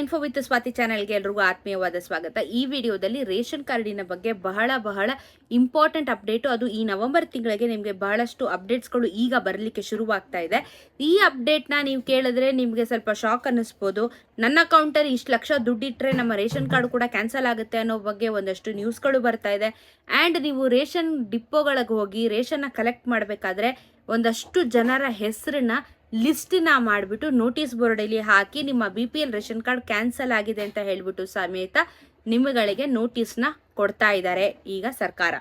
Info with Swati ಚಾನೆಲ್ಗೆ ಎಲ್ರಿಗೂ ಆತ್ಮೀಯವಾದ ಸ್ವಾಗತ. ಈ ವಿಡಿಯೋದಲ್ಲಿ ರೇಷನ್ ಕಾರ್ಡಿನ ಬಗ್ಗೆ ಬಹಳ ಬಹಳ ಇಂಪಾರ್ಟೆಂಟ್ ಅಪ್ಡೇಟು ಅದು ಈ ನವೆಂಬರ್ ತಿಂಗಳಿಗೆ ನಿಮಗೆ ಬಹಳಷ್ಟು ಅಪ್ಡೇಟ್ಸ್ಗಳು ಈಗ ಬರಲಿಕ್ಕೆ ಶುರುವಾಗ್ತಾ ಇದೆ. ಈ ಅಪ್ಡೇಟ್ನ ನೀವು ಕೇಳಿದ್ರೆ ನಿಮಗೆ ಸ್ವಲ್ಪ ಶಾಕ್ ಅನ್ನಿಸ್ಬೋದು. ನನ್ನ ಅಕೌಂಟಲ್ಲಿ ಇಷ್ಟು ಲಕ್ಷ ದುಡ್ಡಿಟ್ಟರೆ ನಮ್ಮ ರೇಷನ್ ಕಾರ್ಡ್ ಕೂಡ ಕ್ಯಾನ್ಸಲ್ ಆಗುತ್ತೆ ಅನ್ನೋ ಬಗ್ಗೆ ಒಂದಷ್ಟು ನ್ಯೂಸ್ಗಳು ಬರ್ತಾ ಇದೆ. ಆ್ಯಂಡ್ ನೀವು ರೇಷನ್ ಡಿಪೋಗಳಿಗೆ ಹೋಗಿ ರೇಷನ್ನ ಕಲೆಕ್ಟ್ ಮಾಡಬೇಕಾದ್ರೆ ಒಂದಷ್ಟು ಜನರ ಹೆಸರನ್ನ ಲಿಸ್ಟ್ನ ಮಾಡಿಬಿಟ್ಟು ನೋಟಿಸ್ ಬೋರ್ಡಲ್ಲಿ ಹಾಕಿ ನಿಮ್ಮ B P L ration card cancel ಆಗಿದೆ ಅಂತ ಹೇಳಿಬಿಟ್ಟು ಸಮೇತ ನಿಮ್ಮಗಳಿಗೆ ನೋಟಿಸ್ನ ಕೊಡ್ತಾ ಇದ್ದಾರೆ ಈಗ ಸರ್ಕಾರ.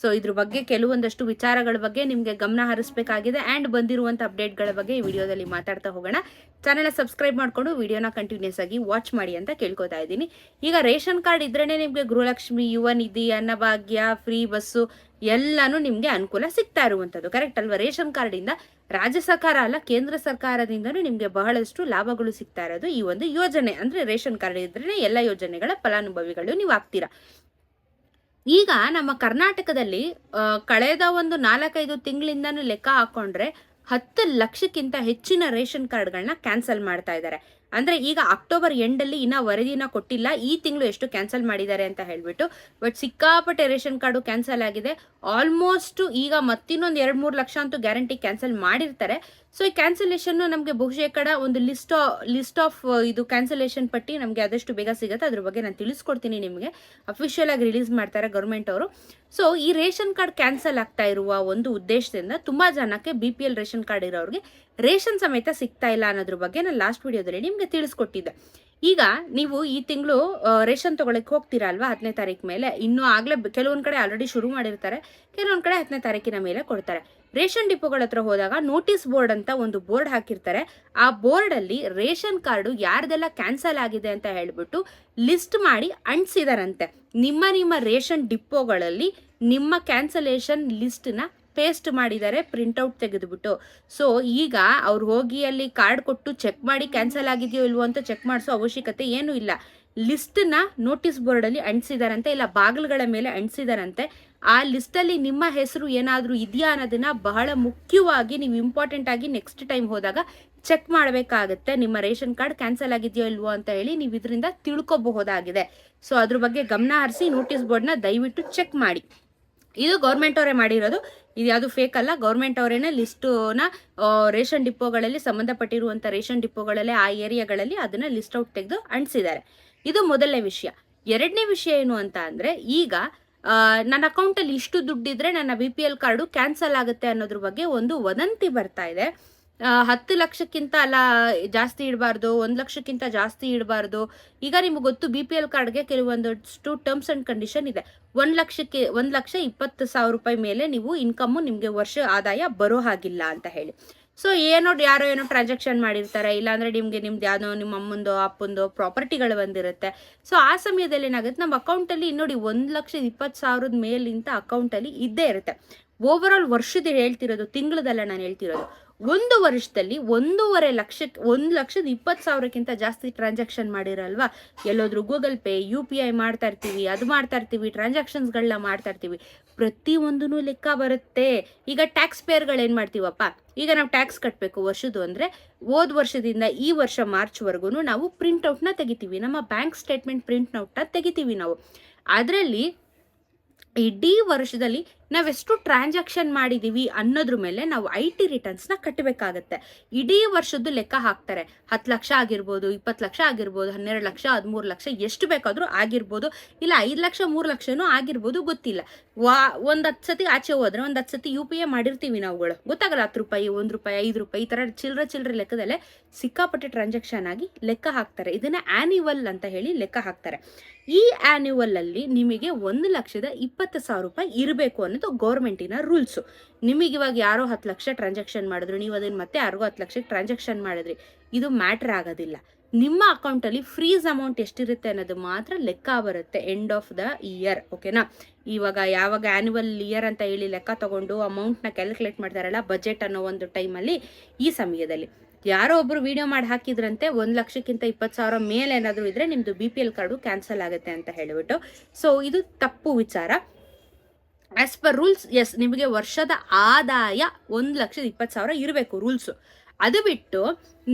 ಸೊ ಇದ್ರ ಬಗ್ಗೆ ಕೆಲವೊಂದಷ್ಟು ವಿಚಾರಗಳ ಬಗ್ಗೆ ನಿಮಗೆ ಗಮನ ಹರಿಸಬೇಕಾಗಿದೆ ಆ್ಯಂಡ್ ಬಂದಿರುವಂಥ ಅಪ್ಡೇಟ್ಗಳ ಬಗ್ಗೆ ಈ ವಿಡಿಯೋದಲ್ಲಿ ಮಾತಾಡ್ತಾ ಹೋಗೋಣ. ಚಾನೆಲ್ ಸಬ್ಸ್ಕ್ರೈಬ್ ಮಾಡಿಕೊಂಡು ವಿಡಿಯೋನ ಕಂಟಿನ್ಯೂಸ್ ಆಗಿ ವಾಚ್ ಮಾಡಿ ಅಂತ ಕೇಳ್ಕೊತಾ ಇದ್ದೀನಿ. ಈಗ ರೇಷನ್ ಕಾರ್ಡ್ ಇದ್ರೇ ನಿಮಗೆ ಗೃಹಲಕ್ಷ್ಮಿ, ಯುವ ನಿಧಿ, ಅನ್ನಭಾಗ್ಯ ಫ್ರೀ ಬಸ್ಸು ಎಲ್ಲಾನು ನಿಮಗೆ ಅನುಕೂಲ ಸಿಗ್ತಾ ಇರುವಂಥದ್ದು ಕರೆಕ್ಟ್ ಅಲ್ವಾ? ರೇಷನ್ ಕಾರ್ಡಿಂದ ರಾಜ್ಯ ಸರ್ಕಾರ ಅಲ್ಲ, ಕೇಂದ್ರ ಸರ್ಕಾರದಿಂದನೂ ನಿಮಗೆ ಬಹಳಷ್ಟು ಲಾಭಗಳು ಸಿಗ್ತಾ ಇರೋದು ಈ ಒಂದು ಯೋಜನೆ. ಅಂದರೆ ರೇಷನ್ ಕಾರ್ಡ್ ಇದ್ರೇ ಎಲ್ಲ ಯೋಜನೆಗಳ ಫಲಾನುಭವಿಗಳು ನೀವು ಆಗ್ತೀರಾ. ಈಗ ನಮ್ಮ ಕರ್ನಾಟಕದಲ್ಲಿ ಕಳೆದ ಒಂದು ನಾಲ್ಕೈದು ತಿಂಗಳಿಂದನೂ ಲೆಕ್ಕ ಹಾಕೊಂಡ್ರೆ ಹತ್ತು ಲಕ್ಷಕ್ಕಿಂತ ಹೆಚ್ಚಿನ ರೇಷನ್ ಕಾರ್ಡ್ಗಳನ್ನ ಕ್ಯಾನ್ಸಲ್ ಮಾಡ್ತಾ ಇದ್ದಾರೆ. ಅಂದ್ರೆ ಈಗ ಅಕ್ಟೋಬರ್ ಎಂಡಲ್ಲಿ ಇನ್ನ ವರದಿನ ಕೊಟ್ಟಿಲ್ಲ. ಈ ತಿಂಗಳು ಎಷ್ಟು ಕ್ಯಾನ್ಸಲ್ ಮಾಡಿದ್ದಾರೆ ಅಂತ ಹೇಳ್ಬಿಟ್ಟು. ಬಟ್ ಸಿಕ್ಕಾಪಟ್ಟೆ ರೇಷನ್ ಕಾರ್ಡು ಕ್ಯಾನ್ಸಲ್ ಆಗಿದೆ. ಆಲ್ಮೋಸ್ಟ್ ಈಗ ಮತ್ತಿನ್ನೊಂದು ಎರಡು ಮೂರು ಲಕ್ಷ ಅಂತೂ ಗ್ಯಾರಂಟಿ ಕ್ಯಾನ್ಸಲ್ ಮಾಡಿರ್ತಾರೆ. ಸೊ ಈ ಕ್ಯಾನ್ಸಲೇಷನ್ ನಮಗೆ ಬಹುಶೇಕಡ ಒಂದು ಲಿಸ್ಟ್ ಲಿಸ್ಟ್ ಆಫ್ ಇದು ಕ್ಯಾನ್ಸಲೇಷನ್ ಪಟ್ಟಿ ನಮಗೆ ಆದಷ್ಟು ಬೇಗ ಸಿಗುತ್ತೆ. ಅದ್ರ ಬಗ್ಗೆ ನಾನು ತಿಳಿಸ್ಕೊಡ್ತೀನಿ ನಿಮಗೆ. ಅಫಿಷಿಯಲ್ ಆಗಿ ರಿಲೀಸ್ ಮಾಡ್ತಾರೆ ಗೌರ್ಮೆಂಟ್ ಅವರು. ಸೊ ಈ ರೇಷನ್ ಕಾರ್ಡ್ ಕ್ಯಾನ್ಸಲ್ ಆಗ್ತಾ ಇರುವ ಒಂದು ಉದ್ದೇಶದಿಂದ ತುಂಬಾ ಜನಕ್ಕೆ ಬಿ ರೇಷನ್ ಕಾರ್ಡ್ ಇರೋರಿಗೆ ರೇಷನ್ ಸಮೇತ ಸಿಗ್ತಾ ಇಲ್ಲ ಅನ್ನೋದ್ರ ಬಗ್ಗೆ ನಾನು ಲಾಸ್ಟ್ ವಿಡಿಯೋದಲ್ಲಿ ನಿಮಗೆ ತಿಳಿಸ್ಕೊಟ್ಟಿದ್ದೆ. ಈಗ ನೀವು ಈ ತಿಂಗಳು ರೇಷನ್ ತೊಗೊಳಕ್ಕೆ ಹೋಗ್ತೀರಾ ಅಲ್ವಾ? ಹತ್ತನೇ ತಾರೀಕು ಮೇಲೆ. ಇನ್ನೂ ಆಗ್ಲೇ ಕೆಲವೊಂದು ಕಡೆ ಆಲ್ರೆಡಿ ಶುರು ಮಾಡಿರ್ತಾರೆ. ಕೆಲವೊಂದು ಕಡೆ ಹತ್ತನೇ ತಾರೀಕಿನ ಮೇಲೆ ಕೊಡ್ತಾರೆ. ರೇಷನ್ ಡಿಪೋಗಳ ಹತ್ರ ಹೋದಾಗ ನೋಟಿಸ್ ಬೋರ್ಡ್ ಅಂತ ಒಂದು ಬೋರ್ಡ್ ಹಾಕಿರ್ತಾರೆ. ಆ ಬೋರ್ಡ್ ಅಲ್ಲಿ ರೇಷನ್ ಕಾರ್ಡು ಯಾರ್ದೆಲ್ಲ ಕ್ಯಾನ್ಸಲ್ ಆಗಿದೆ ಅಂತ ಹೇಳಿಬಿಟ್ಟು ಲಿಸ್ಟ್ ಮಾಡಿ ಅಂಟಿಸಿದಾರಂತೆ. ನಿಮ್ಮ ನಿಮ್ಮ ರೇಷನ್ ಡಿಪೋಗಳಲ್ಲಿ ನಿಮ್ಮ ಕ್ಯಾನ್ಸಲೇಷನ್ ಲಿಸ್ಟ್ನ ಪೇಸ್ಟ್ ಮಾಡಿದ್ದಾರೆ ಪ್ರಿಂಟೌಟ್ ತೆಗೆದುಬಿಟ್ಟು. ಸೊ ಈಗ ಅವ್ರು ಹೋಗಿ ಅಲ್ಲಿ ಕಾರ್ಡ್ ಕೊಟ್ಟು ಚೆಕ್ ಮಾಡಿ ಕ್ಯಾನ್ಸಲ್ ಆಗಿದೆಯೋ ಇಲ್ವೋ ಅಂತ ಚೆಕ್ ಮಾಡಿಸೋ ಅವಶ್ಯಕತೆ ಏನೂ ಇಲ್ಲ. ಲಿಸ್ಟ್ನ ನೋಟಿಸ್ ಬೋರ್ಡಲ್ಲಿ ಅಂಟಿಸಿದಾರಂತೆ, ಇಲ್ಲ ಬಾಗಿಲುಗಳ ಮೇಲೆ ಅಂಟಿಸಿದಾರಂತೆ. ಆ ಲಿಸ್ಟಲ್ಲಿ ನಿಮ್ಮ ಹೆಸರು ಏನಾದರೂ ಇದೆಯಾ ಅನ್ನೋದನ್ನು ಬಹಳ ಮುಖ್ಯವಾಗಿ ನೀವು ಇಂಪಾರ್ಟೆಂಟ್ ಆಗಿ ನೆಕ್ಸ್ಟ್ ಟೈಮ್ ಹೋದಾಗ ಚೆಕ್ ಮಾಡಬೇಕಾಗತ್ತೆ. ನಿಮ್ಮ ರೇಷನ್ ಕಾರ್ಡ್ ಕ್ಯಾನ್ಸಲ್ ಆಗಿದೆಯೋ ಇಲ್ವೋ ಅಂತ ಹೇಳಿ ನೀವು ಇದರಿಂದ ತಿಳ್ಕೊಬಹುದಾಗಿದೆ. ಸೊ ಅದ್ರ ಬಗ್ಗೆ ಗಮನ ಹರಿಸಿ ನೋಟಿಸ್ ಬೋರ್ಡ್ನ ದಯವಿಟ್ಟು ಚೆಕ್ ಮಾಡಿ. ಇದು ಗೌರ್ಮೆಂಟ್ ಅವರೇ ಮಾಡಿರೋದು. ಇದು ಯಾವುದು ಫೇಕ್ ಅಲ್ಲ ಗೌರ್ಮೆಂಟ್ ಅವರೇನೆ ಲಿಸ್ಟನ್ನ ರೇಷನ್ ಡಿಪೋಗಳಲ್ಲಿ ಸಂಬಂಧಪಟ್ಟಿರುವಂಥ ರೇಷನ್ ಡಿಪೋಗಳಲ್ಲಿ ಆ ಏರಿಯಾಗಳಲ್ಲಿ ಅದನ್ನ ಲಿಸ್ಟ್ ಔಟ್ ತೆಗೆದು ಅಂಟಿಸಿದ್ದಾರೆ. ಇದು ಮೊದಲನೇ ವಿಷಯ. ಎರಡನೇ ವಿಷಯ ಏನು ಅಂತ ಅಂದರೆ, ಈಗ ನನ್ನ ಅಕೌಂಟಲ್ಲಿ ಇಷ್ಟು ದುಡ್ಡಿದ್ರೆ ನನ್ನ B P L card cancel ಆಗುತ್ತೆ ಅನ್ನೋದ್ರ ಬಗ್ಗೆ ಒಂದು ವದಂತಿ ಬರ್ತಾ ಇದೆ. ಹತ್ತು ಲಕ್ಷಕ್ಕಿಂತ ಅಲ್ಲ, ಜಾಸ್ತಿ ಇಡಬಾರ್ದು, ಒಂದು ಲಕ್ಷಕ್ಕಿಂತ ಜಾಸ್ತಿ ಇಡಬಾರ್ದು. ಈಗ ನಿಮ್ಗೆ ಗೊತ್ತು ಬಿ ಪಿ ಎಲ್ ಕಾರ್ಡ್ಗೆ ಕೆಲವೊಂದಷ್ಟು ಟರ್ಮ್ಸ್ ಆ್ಯಂಡ್ ಕಂಡೀಷನ್ ಇದೆ. ಒಂದು ಲಕ್ಷಕ್ಕೆ, ಒಂದು ಲಕ್ಷ ಇಪ್ಪತ್ತು ಸಾವಿರ ರೂಪಾಯಿ ಮೇಲೆ ನೀವು ಇನ್ಕಮ್ಮು ನಿಮಗೆ ವರ್ಷ ಆದಾಯ ಬರೋ ಹಾಗಿಲ್ಲ ಅಂತ ಹೇಳಿ. ಸೊ ಏನೋ ಯಾರೋ ಏನೋ ಟ್ರಾನ್ಸಾಕ್ಷನ್ ಮಾಡಿರ್ತಾರೆ, ಇಲ್ಲಾಂದರೆ ನಿಮಗೆ ನಿಮ್ದು ಯಾವುದೋ ನಿಮ್ಮ ಅಮ್ಮಂದು, ಅಪ್ಪಂದು ಪ್ರಾಪರ್ಟಿಗಳು ಬಂದಿರುತ್ತೆ. ಸೊ ಆ ಸಮಯದಲ್ಲಿ ಏನಾಗುತ್ತೆ ನಮ್ಮ ಅಕೌಂಟಲ್ಲಿ ನೋಡಿ ಒಂದು ಲಕ್ಷದ ಇಪ್ಪತ್ತು ಸಾವಿರದ ಮೇಲಿಂತ ಅಕೌಂಟಲ್ಲಿ ಇದ್ದೇ ಇರುತ್ತೆ. ಓವರ್ ಆಲ್ ವರ್ಷದ ಹೇಳ್ತಿರೋದು, ತಿಂಗಳದಲ್ಲ ನಾನು ಹೇಳ್ತಿರೋದು. ಒಂದು ವರ್ಷದಲ್ಲಿ ಒಂದೂವರೆ ಲಕ್ಷಕ್ಕೆ ಒಂದು ಲಕ್ಷದ ಇಪ್ಪತ್ತು ಸಾವಿರಕ್ಕಿಂತ ಜಾಸ್ತಿ ಟ್ರಾನ್ಸಾಕ್ಷನ್ ಮಾಡಿರಲ್ವಾ? ಎಲ್ಲೋದ್ರೂ Google Pay U P I ಮಾಡ್ತಾ ಇರ್ತೀವಿ, ಅದು ಮಾಡ್ತಾ ಇರ್ತೀವಿ ಟ್ರಾನ್ಸಾಕ್ಷನ್ಸ್ಗಳನ್ನ ಮಾಡ್ತಾ ಇರ್ತೀವಿ. ಪ್ರತಿಯೊಂದೂ ಲೆಕ್ಕ ಬರುತ್ತೆ. ಈಗ ಟ್ಯಾಕ್ಸ್ ಪೇರ್ಗಳು ಏನು ಮಾಡ್ತೀವಪ್ಪ? ಈಗ ನಾವು ಟ್ಯಾಕ್ಸ್ ಕಟ್ಟಬೇಕು ವರ್ಷದ್ದು ಅಂದರೆ ಹೋದ ವರ್ಷದಿಂದ ಈ ವರ್ಷ ಮಾರ್ಚ್ವರೆಗೂ ನಾವು ಪ್ರಿಂಟ್ಔಟ್ನ ತೆಗಿತೀವಿ. ನಮ್ಮ ಬ್ಯಾಂಕ್ ಸ್ಟೇಟ್ಮೆಂಟ್ ಪ್ರಿಂಟ್ಔಟ್ನ ತೆಗಿತೀವಿ ನಾವು. ಅದರಲ್ಲಿ ಇಡೀ ವರ್ಷದಲ್ಲಿ ನಾವೆಷ್ಟು ಟ್ರಾನ್ಸಾಕ್ಷನ್ ಮಾಡಿದ್ದೀವಿ ಅನ್ನೋದ್ರ ಮೇಲೆ ನಾವು ಐ ಟಿ ರಿಟರ್ನ್ಸ್ನ ಕಟ್ಟಬೇಕಾಗತ್ತೆ ಇಡೀ ವರ್ಷದ್ದು ಲೆಕ್ಕ ಹಾಕ್ತಾರೆ. ಹತ್ತು ಲಕ್ಷ ಆಗಿರ್ಬೋದು, ಇಪ್ಪತ್ತು ಲಕ್ಷ ಆಗಿರ್ಬೋದು, ಹನ್ನೆರಡು ಲಕ್ಷ, ಹದಿಮೂರು ಲಕ್ಷ, ಎಷ್ಟು ಬೇಕಾದರೂ ಆಗಿರ್ಬೋದು, ಇಲ್ಲ ಐದು ಲಕ್ಷ, ಮೂರು ಲಕ್ಷನೂ ಆಗಿರ್ಬೋದು, ಗೊತ್ತಿಲ್ಲ. ವಾ, ಒಂದು ಹತ್ತು ಸತಿ ಆಚೆ ಹೋದ್ರೆ ಒಂದು ಹತ್ತು ಸತಿ ಯು ಪಿ ಐ ಮಾಡಿರ್ತೀವಿ ನಾವುಗಳು. ಗೊತ್ತಾಗಲ್ಲ ಹತ್ತು ರೂಪಾಯಿ, ಒಂದು ರೂಪಾಯಿ, ಐದು ರೂಪಾಯಿ, ಈ ಥರ ಚಿಲ್ಲರೆ ಚಿಲ್ಲರೆ ಲೆಕ್ಕದಲ್ಲೇ ಸಿಕ್ಕಾಪಟ್ಟೆ ಟ್ರಾನ್ಸಾಕ್ಷನ್ ಆಗಿ ಲೆಕ್ಕ ಹಾಕ್ತಾರೆ. ಇದನ್ನ ಆನ್ಯುವಲ್ ಅಂತ ಹೇಳಿ ಲೆಕ್ಕ ಹಾಕ್ತಾರೆ. ಈ ಆನ್ಯುವಲ್ ಅಲ್ಲಿ ನಿಮಗೆ ಒಂದು ಲಕ್ಷದ ಇಪ್ಪತ್ತು ಸಾವಿರ ರೂಪಾಯಿ ಇರಬೇಕು ಅನ್ನೋದು ಗೌರ್ಮೆಂಟಿನ ರೂಲ್ಸು. ನಿಮಗೆ ಇವಾಗ ಯಾರೋ ಹತ್ತು ಲಕ್ಷ ಟ್ರಾನ್ಸಾಕ್ಷನ್ ಮಾಡಿದ್ರು, ನೀವು ಅದನ್ನು ಮತ್ತೆ ಯಾರಿಗೂ ಹತ್ತು ಲಕ್ಷಕ್ಕೆ ಟ್ರಾನ್ಸಾಕ್ಷನ್ ಮಾಡಿದ್ರಿ, ಇದು ಮ್ಯಾಟ್ರ್ ಆಗೋದಿಲ್ಲ. ನಿಮ್ಮ ಅಕೌಂಟಲ್ಲಿ ಫ್ರೀಸ್ ಅಮೌಂಟ್ ಎಷ್ಟಿರುತ್ತೆ ಅನ್ನೋದು ಮಾತ್ರ ಲೆಕ್ಕ ಬರುತ್ತೆ ಎಂಡ್ ಆಫ್ ದ ಇಯರ್ ಓಕೆನಾ ಇವಾಗ ಯಾವಾಗ ಆ್ಯನ್ಯುವಲ್ ಇಯರ್ ಅಂತ ಹೇಳಿ ಲೆಕ್ಕ ತೊಗೊಂಡು ಅಮೌಂಟ್ನ ಕ್ಯಾಲ್ಕುಲೇಟ್ ಮಾಡ್ತಾರಲ್ಲ ಬಜೆಟ್ ಅನ್ನೋ ಒಂದು ಟೈಮಲ್ಲಿ ಈ ಸಮಯದಲ್ಲಿ. ಯಾರೋ ಒಬ್ರು ವಿಡಿಯೋ ಮಾಡಿ ಹಾಕಿದ್ರಂತೆ, ಒಂದು ಲಕ್ಷಕ್ಕಿಂತ ಇಪ್ಪತ್ತು ಸಾವಿರ ಮೇಲೆ ಏನಾದರೂ ಇದ್ದರೆ ನಿಮ್ಮದು B P L card cancel ಆಗುತ್ತೆ ಅಂತ ಹೇಳಿಬಿಟ್ಟು. ಸೊ ಇದು ತಪ್ಪು ವಿಚಾರ. ಆಸ್ ಪರ್ ರೂಲ್ಸ್ ಎಸ್ ನಿಮಗೆ ವರ್ಷದ ಆದಾಯ ಒಂದು ಲಕ್ಷದ ಇಪ್ಪತ್ತು ಸಾವಿರ ಇರಬೇಕು ರೂಲ್ಸು ಅದು ಬಿಟ್ಟು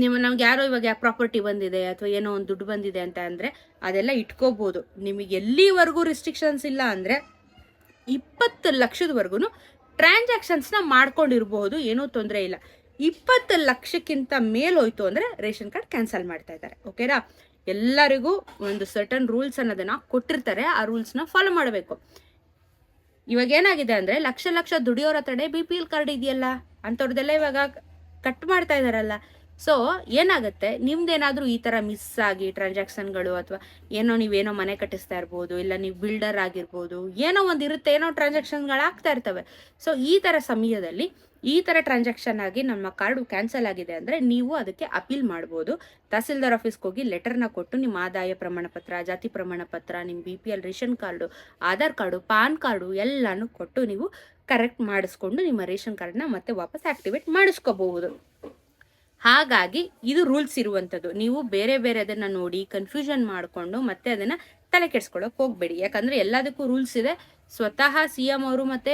ನಿಮ್ಮ ನಮ್ಗೆ ಯಾರೋ ಇವಾಗ ಪ್ರಾಪರ್ಟಿ ಬಂದಿದೆ ಅಥವಾ ಏನೋ ಒಂದು ದುಡ್ಡು ಬಂದಿದೆ ಅಂತ ಅಂದರೆ ಅದೆಲ್ಲ ಇಟ್ಕೋಬೋದು. ನಿಮಗೆ ಎಲ್ಲಿವರೆಗೂ ರಿಸ್ಟ್ರಿಕ್ಷನ್ಸ್ ಇಲ್ಲ ಅಂದರೆ ಇಪ್ಪತ್ತು ಲಕ್ಷದವರೆಗೂ ಟ್ರಾನ್ಸಾಕ್ಷನ್ಸ್ನ ಮಾಡ್ಕೊಂಡಿರಬಹುದು ಏನೂ ತೊಂದರೆ ಇಲ್ಲ. ಇಪ್ಪತ್ತು ಲಕ್ಷಕ್ಕಿಂತ ಮೇಲೋಯ್ತು ಅಂದರೆ ರೇಷನ್ ಕಾರ್ಡ್ ಕ್ಯಾನ್ಸಲ್ ಮಾಡ್ತಾ ಇದ್ದಾರೆ. ಓಕೆನಾ ಎಲ್ಲರಿಗೂ ಒಂದು ಸರ್ಟನ್ ರೂಲ್ಸ್ ಅನ್ನೋದನ್ನ ಕೊಟ್ಟಿರ್ತಾರೆ. ಆ ರೂಲ್ಸ್ನ ಫಾಲೋ ಮಾಡಬೇಕು. ಇವಾಗ ಏನಾಗಿದೆ ಅಂದರೆ ಲಕ್ಷ ಲಕ್ಷ ದುಡಿಯೋರ ಹತ್ರನೇ ಬಿ ಪಿ ಎಲ್ ಕಾರ್ಡ್ ಇದೆಯಲ್ಲ? ಅಂಥವ್ರದ್ದೆಲ್ಲ ಇವಾಗ ಕಟ್ ಮಾಡ್ತಾ ಇದಾರಲ್ಲ. ಸೊ ಏನಾಗುತ್ತೆ? ನಿಮ್ದೇನಾದ್ರೂ ಈ ಥರ ಮಿಸ್ ಆಗಿ ಟ್ರಾನ್ಸಾಕ್ಷನ್ಗಳು ಅಥವಾ ಏನೋ ನೀವೇನೋ ಮನೆ ಕಟ್ಟಿಸ್ತಾ ಇರ್ಬೋದು, ಇಲ್ಲ ನೀವು ಬಿಲ್ಡರ್ ಆಗಿರ್ಬೋದು, ಏನೋ ಒಂದು ಇರುತ್ತೆ ಏನೋ ಟ್ರಾನ್ಸಾಕ್ಷನ್ಗಳು ಆಗ್ತಾ ಇರ್ತವೆ. ಸೊ ಈ ಥರ ಸಮಯದಲ್ಲಿ ಈ ಥರ ಟ್ರಾನ್ಸಾಕ್ಷನ್ ಆಗಿ ನಮ್ಮ ಕಾರ್ಡು ಕ್ಯಾನ್ಸಲ್ ಆಗಿದೆ ಅಂದರೆ ನೀವು ಅದಕ್ಕೆ ಅಪೀಲ್ ಮಾಡ್ಬೋದು. ತಹಸೀಲ್ದಾರ್ ಆಫೀಸ್ಗೆ ಹೋಗಿ ಲೆಟರ್ನ ಕೊಟ್ಟು ನಿಮ್ಮ ಆದಾಯ ಪ್ರಮಾಣ ಪತ್ರ ಜಾತಿ ಪ್ರಮಾಣ ಪತ್ರ ನಿಮ್ಮ B P L ration card, Aadhaar card, PAN card ಎಲ್ಲನೂ ಕೊಟ್ಟು ನೀವು ಕರೆಕ್ಟ್ ಮಾಡಿಸ್ಕೊಂಡು ನಿಮ್ಮ ರೇಷನ್ ಕಾರ್ಡನ್ನ ಮತ್ತೆ ವಾಪಸ್ ಆಕ್ಟಿವೇಟ್ ಮಾಡಿಸ್ಕೋಬಹುದು. ಹಾಗಾಗಿ ಇದು ರೂಲ್ಸ್ ಇರುವಂಥದ್ದು ನೀವು ಬೇರೆ ಬೇರೆ ಅದನ್ನು ನೋಡಿ ಕನ್ಫ್ಯೂಷನ್ ಮಾಡಿಕೊಂಡು ಮತ್ತೆ ಅದನ್ನು ತಲೆ ಕೆಡಿಸ್ಕೊಳ್ಳೋಕೆ ಹೋಗಬೇಡಿ. ಯಾಕಂದರೆ ಎಲ್ಲದಕ್ಕೂ ರೂಲ್ಸ್ ಇದೆ. ಸ್ವತಃ ಸಿ ಎಂ ಅವರು ಮತ್ತು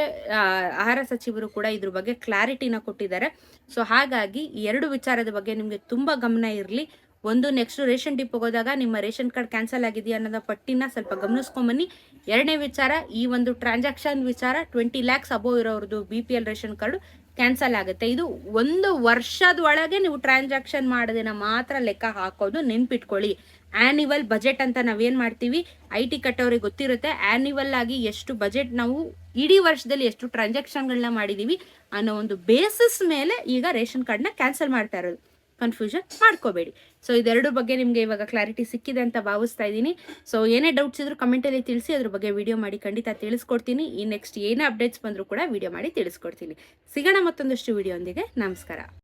ಆಹಾರ ಸಚಿವರು ಕೂಡ ಇದ್ರ ಬಗ್ಗೆ ಕ್ಲಾರಿಟಿನ ಕೊಟ್ಟಿದ್ದಾರೆ. ಸೊ ಹಾಗಾಗಿ ಎರಡು ವಿಚಾರದ ಬಗ್ಗೆ ನಿಮಗೆ ತುಂಬ ಗಮನ ಇರಲಿ. ಒಂದು ನೆಕ್ಸ್ಟ್ ರೇಷನ್ ಡಿಪ್ ಹೋದಾಗ ನಿಮ್ಮ ರೇಷನ್ ಕಾರ್ಡ್ ಕ್ಯಾನ್ಸಲ್ ಆಗಿದೆಯಾ ಅನ್ನೋದ ಪಟ್ಟಿನ ಸ್ವಲ್ಪ ಗಮನಿಸ್ಕೊಂಬನ್ನಿ ಎರಡನೇ ವಿಚಾರ, ಈ ಒಂದು ಟ್ರಾನ್ಸಾಕ್ಷನ್ ವಿಚಾರ twenty lakhs above ಇರೋರ್ದು B P L ration card. Cancel ಆಗುತ್ತೆ. ಇದು ಒಂದು ವರ್ಷದ ಒಳಗೆ ನೀವು ಟ್ರಾನ್ಸಾಕ್ಷನ್ ಮಾಡೋದನ್ನ ಮಾತ್ರ ಲೆಕ್ಕ ಹಾಕೋದು ನೆನ್ಪಿಟ್ಕೊಳ್ಳಿ. ಆನ್ಯುವಲ್ ಬಜೆಟ್ ಅಂತ ನಾವೇನು ಮಾಡ್ತೀವಿ? ಐ ಟಿ ಕಟ್ಟೋರಿಗೆ ಗೊತ್ತಿರುತ್ತೆ ಆನ್ಯುವಲ್ ಆಗಿ ಎಷ್ಟು ಬಜೆಟ್ ನಾವು ಇಡೀ ವರ್ಷದಲ್ಲಿ ಎಷ್ಟು ಟ್ರಾನ್ಸಾಕ್ಷನ್ಗಳನ್ನ ಮಾಡಿದೀವಿ ಅನ್ನೋ ಒಂದು ಬೇಸಿಸ್ ಮೇಲೆ ಈಗ ರೇಷನ್ ಕಾರ್ಡ್ನ ಕ್ಯಾನ್ಸಲ್ ಮಾಡ್ತಾ ಇರೋದು. ಕನ್ಫ್ಯೂಷನ್ ಮಾಡ್ಕೋಬೇಡಿ. ಸೊ ಇದೆರಡು ಬಗ್ಗೆ ನಿಮಗೆ ಇವಾಗ ಕ್ಲಾರಿಟಿ ಸಿಕ್ಕಿದೆ ಅಂತ ಭಾವಿಸ್ತಾ ಇದ್ದೀನಿ. ಸೊ ಏನೇ ಡೌಟ್ಸ್ ಇದ್ರು ಕಮೆಂಟಲ್ಲಿ ತಿಳಿಸಿ, ಅದ್ರ ಬಗ್ಗೆ ವಿಡಿಯೋ ಮಾಡಿ ಖಂಡಿತ ತಿಳಿಸ್ಕೊಡ್ತೀನಿ. ಈ ನೆಕ್ಸ್ಟ್ ಏನೇ ಅಪ್ಡೇಟ್ಸ್ ಬಂದರೂ ಕೂಡ ವಿಡಿಯೋ ಮಾಡಿ ತಿಳಿಸ್ಕೊಡ್ತೀನಿ. ಸಿಗೋಣ ಮತ್ತೊಂದಷ್ಟು ವಿಡಿಯೋ ನಮಸ್ಕಾರ.